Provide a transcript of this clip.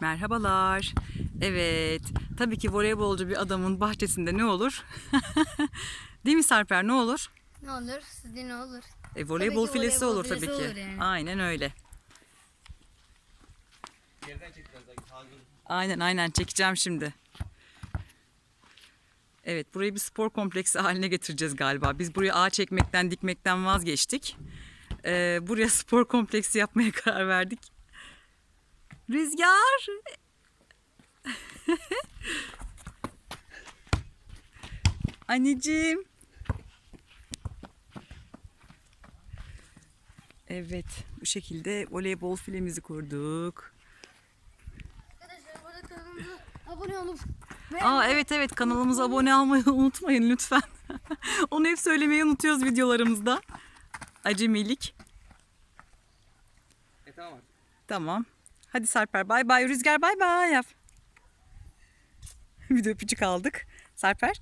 Merhabalar. Evet, tabii ki voleybolcu bir adamın bahçesinde ne olur? Değil mi Sarper ne olur? Ne olur? Sizde ne olur? E, voleybol ki filesi voleybol olur tabii ki. olur yani. Aynen öyle. Geriden çek biraz daha. Aynen aynen çekeceğim şimdi. Evet burayı bir spor kompleksi haline getireceğiz galiba. Biz buraya ağaç çekmekten dikmekten vazgeçtik. Ee, buraya spor kompleksi yapmaya karar verdik. Rüzgar. Anneciğim. Evet bu şekilde voleybol filemizi kurduk. Arkadaşlar burada kanalımıza abone olup Aa evet evet kanalımıza abone olmayı unutmayın lütfen. Onu hep söylemeyi unutuyoruz videolarımızda. Acemilik. E tamam. Tamam. Hadi Sarper bay bay. Rüzgar bay bay yap. Bir de öpücük aldık. Sarper.